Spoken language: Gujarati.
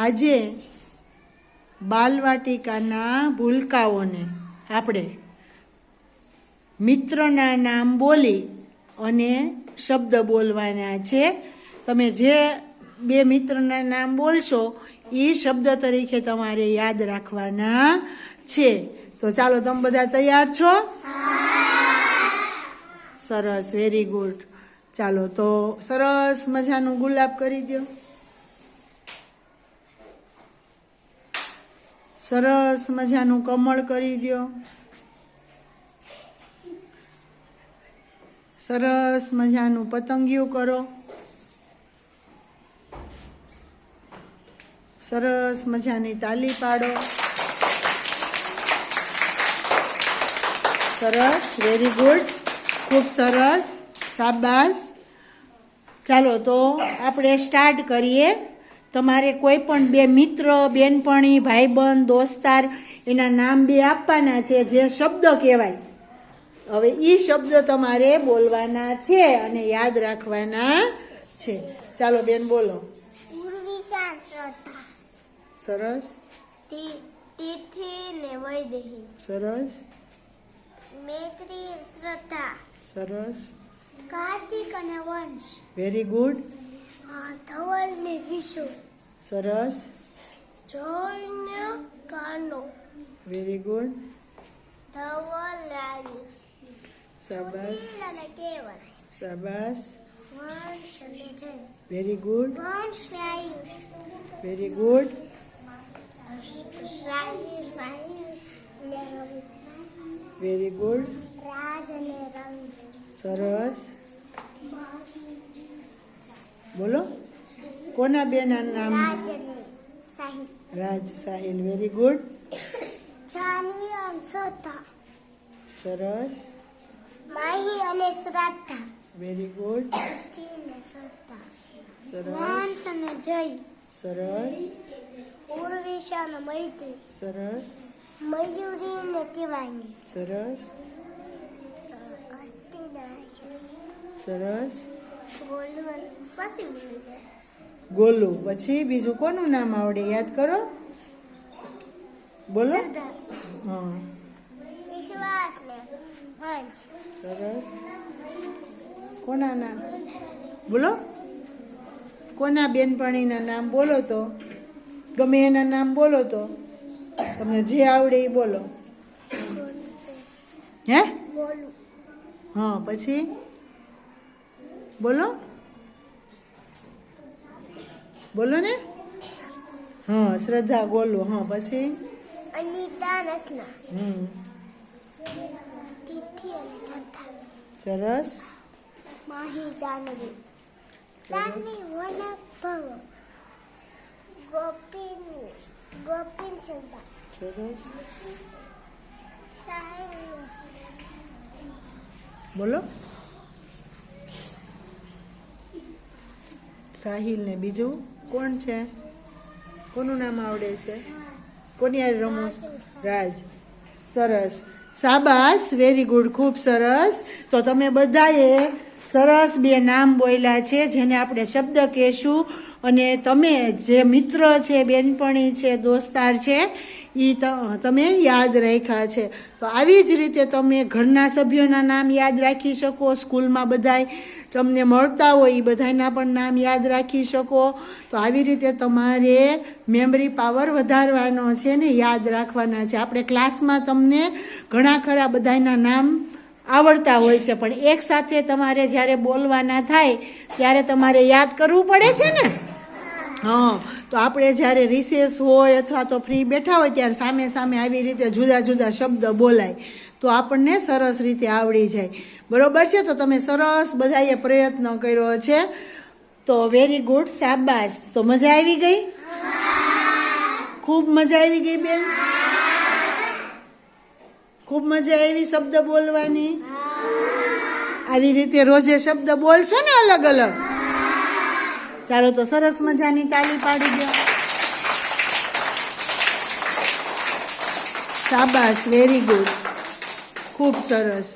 આજે બાલવાટિકાના ભૂલકાઓને આપણે મિત્રના નામ બોલી અને શબ્દ બોલવાના છે. તમે જે બે મિત્રના નામ બોલશો, એ શબ્દ તરીકે તમારે યાદ રાખવાના છે. તો ચાલો, તમે બધા તૈયાર છો? સરસ વેરી ગુડ ચાલો, તો સરસ મજાનું ગુલાબ કરી દો સરસ મજાનું કમળ કરી દો સરસ મજાનું પતંગિયું કરો. સરસ મજાની તાલી પાડો. સરસ વેરી ગુડ ખૂબ સરસ, સાબાસ. ચાલો તો આપણે સ્ટાર્ટ કરીએ. તમારે કોઈ પણ બે મિત્ર બેનપણી ભાઈબંધ દોસ્તાર એના નામ બે આપવાના છે જે શબ્દ કહેવાય. હવે એ શબ્દ તમારે બોલવાના છે અને યાદ રાખવાના છે. ચાલો બેન બોલો. સરસ. સરસ. મૈત્રી શ્રદ્ધા. સરસ. કાર્તિક અને વંશ. વેરી ગુડ ધવલ ને વિશુ. સરસ. જોલ કાનો. વેરી ગુડ ધવલ ને આયુષ શાબાશ શાબાશ very good very good very good અને સરસ. બોલો. કોના બેના નામ? રાજ સાહિલ વેરી ગુડ જાનવી અને શ્રદ્ધા સરસ. માહી અને શ્રદ્ધા વેરી ગુડ સરસ. અને જય. સરસ. ઉર્વિશા અને મૈત્રી. સરસ. મયુરી અને તિવાંગી સરસ. સરસ. બોલવાનું. પછી ગોલુ. પછી બીજું કોનું નામ આવડે યાદ કરો? બોલો. હા. સરસ. કોના નામ? બોલો. કોના બેનપણીના નામ બોલો તો? ગમે એના નામ બોલો તો? તમને જે આવડે એ બોલો. હે? બોલું હા પછી? બોલો. બોલો ને? હા શ્રદ્ધા ગોલું હા પછી? અનિતા રસના હમ. તિથિ અને ધરતા સરસ. માહી જાનવી સાની વનક ભવ. ગોપીન ગોપીન સંતા. સરસ. બોલો. સાહિલ ને બીજું? કોણ છે? કોનું નામ આવડે છે? કોની યાર રમો રાજ. સરસ. સાબાસ. વેરી ગુડ ખૂબ સરસ. તો તમે બધાએ સરસ બે નામ બોલ્યા છે, જેને આપણે શબ્દ કહેશું. અને તમે જે મિત્ર છે, બેનપણી છે, દોસ્તાર છે એ તમે યાદ રાખ્યા છે. તો આવી જ રીતે તમે ઘરના સભ્યોના નામ યાદ રાખી શકો, સ્કૂલમાં બધાય તમને મળતા હોય એ બધાના પણ નામ યાદ રાખી શકો. તો આવી રીતે તમારે મેમરી પાવર વધારવાનો છે ને યાદ રાખવાના છે. આપણે ક્લાસમાં તમને ઘણા ખરા બધાના નામ આવડતા હોય છે, પણ એક સાથે તમારે જ્યારે બોલવાના થાય, ત્યારે તમારે યાદ કરવું પડે છે ને? હા, તો આપણે જ્યારે રિસેસ હોય અથવા તો ફ્રી બેઠા હોય, ત્યારે સામે સામે આવી રીતે જુદા જુદા શબ્દ બોલાય, તો આપણને સરસ રીતે આવડી જાય. બરોબર છે? તો તમે સરસ બધાએ પ્રયત્ન કર્યો છે. તો વેરી ગુડ શાબાશ. તો મજા આવી ગઈ? ખૂબ મજા આવી ગઈ બેન? ખૂબ મજા આવી શબ્દ બોલવાની. આવી રીતે રોજે શબ્દ બોલશો ને અલગ અલગ. ચાલો તો સરસ મજાની તાલી પાડી દો. શાબાશ વેરી ગુડ ખૂબ સરસ.